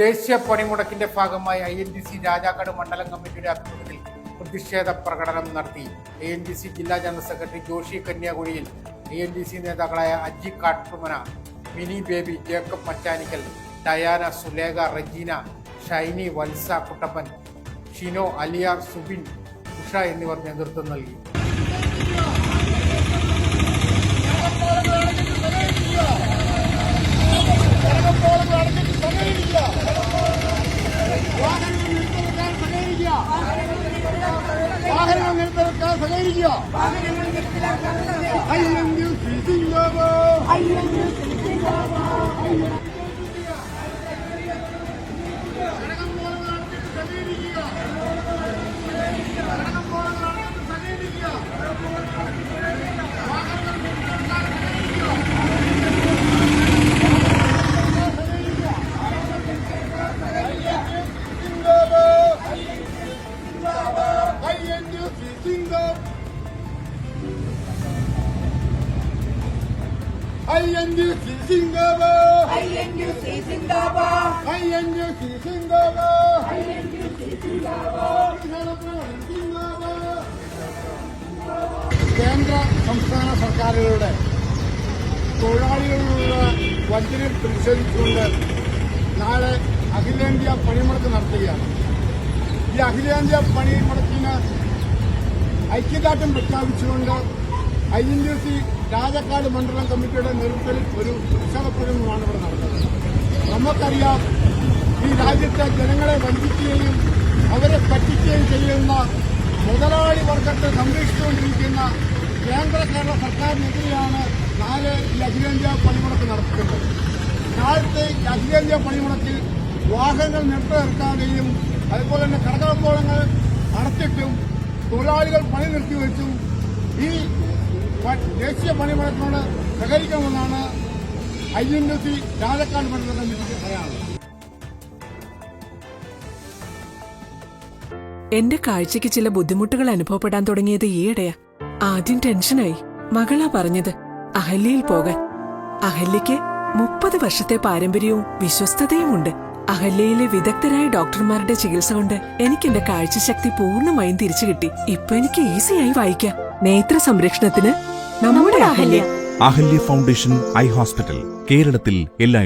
ദേശീയ പണിമുടക്കിന്റെ ഭാഗമായി I N D C Rajakkad മണ്ഡലം കമ്മിറ്റിയുടെ ആഭിമുഖ്യത്തിൽ പ്രതിഷേധ പ്രകടനം നടത്തി. ഐ എൻ ഡി സി ജില്ലാ ജനറൽ സെക്രട്ടറി ജോഷി കന്യാകുഴിയിൽ ഐ എൻ ഡി സി നേതാക്കളായ അജി കാട്ടുമന മിനി ബേബി ജേക്കബ് മച്ചാനിക്കൽ ഡയാന സുലേഖ റജീന ഷൈനി വത്സ കുട്ടപ്പൻ ഷിനോ അലിയാർ സുബിൻ ഉഷ എന്നിവർ നേതൃത്വം നൽകി. നിർത്തവെക്കാൻ സഹകരിക്കുക അയ്യെങ്കിൽ അയ്യെങ്കിൽ സിംഗാബോ INUC! അയ്യെങ്കിൽ സിംഗാബോ കേന്ദ്ര സംസ്ഥാന സർക്കാരുകളുടെ തൊഴിലാളികളിലുള്ള വഞ്ചനയിൽ പ്രതിഷേധിച്ചുകൊണ്ട് നാളെ അഖിലേന്ത്യാ പണിമുടക്ക് നടത്തുകയാണ് ഈ അഖിലേന്ത്യാ പണിമുടക്കിന് ഐക്യദാർഢ്യം പ്രഖ്യാപിച്ചുകൊണ്ട് I N D C Rajakkad മണ്ഡലം കമ്മിറ്റിയുടെ നേതൃത്വത്തിൽ ഒരു ഉത്സവപ്രകടനമാണ് ഇവിടെ നടന്നത് നമുക്കറിയാം ഈ രാജ്യത്തെ ജനങ്ങളെ വഞ്ചിക്കുകയും അവരെ പറ്റിക്കുകയും ചെയ്യുന്ന മുതലാളി വർഗത്തെ സംരക്ഷിച്ചുകൊണ്ടിരിക്കുന്ന കേന്ദ്ര കേരള സർക്കാരിനെതിരെയാണ് നാല് ഈ അഖിലേന്ത്യാ പണിമുടക്ക് നടത്തുന്നത് നാളത്തെ അഖിലേന്ത്യാ പണിമുടക്കിൽ വാഹനങ്ങൾ നിർത്തിനിർത്താതെയും അതുപോലെ തന്നെ കടകമ്പോളങ്ങൾ അടച്ചിട്ടും തൊഴിലാളികൾ പണി നിർത്തിവെച്ചും ഈ ദേശീയ പണിമുടക്കിനോട് സഹകരിക്കണമെന്നാണ് I N D C Rajakkad മണ്ഡലം കമ്മിറ്റിക്ക് എന്റെ കാഴ്ചയ്ക്ക് ചില ബുദ്ധിമുട്ടുകൾ അനുഭവപ്പെടാൻ തുടങ്ങിയത് ഈയിടെയാ. ആദ്യം ടെൻഷനായി. മകളാ പറഞ്ഞത് അഹല്യയിൽ പോകാൻ. അഹല്യയ്ക്ക് മുപ്പത് വർഷത്തെ പാരമ്പര്യവും വിശ്വസ്തതയുമുണ്ട്. അഹല്യയിലെ വിദഗ്ധരായ ഡോക്ടർമാരുടെ ചികിത്സ കൊണ്ട് എനിക്ക് എന്റെ കാഴ്ചശക്തി പൂർണമായും തിരിച്ചു കിട്ടി ഇപ്പൊ എനിക്ക് ഈസിയായി വായിക്കാം. നേത്ര സംരക്ഷണത്തിന് നമ്മുടെ Ahalya Ahalya foundation eye hospital കേരളത്തിൽ എല്ലാ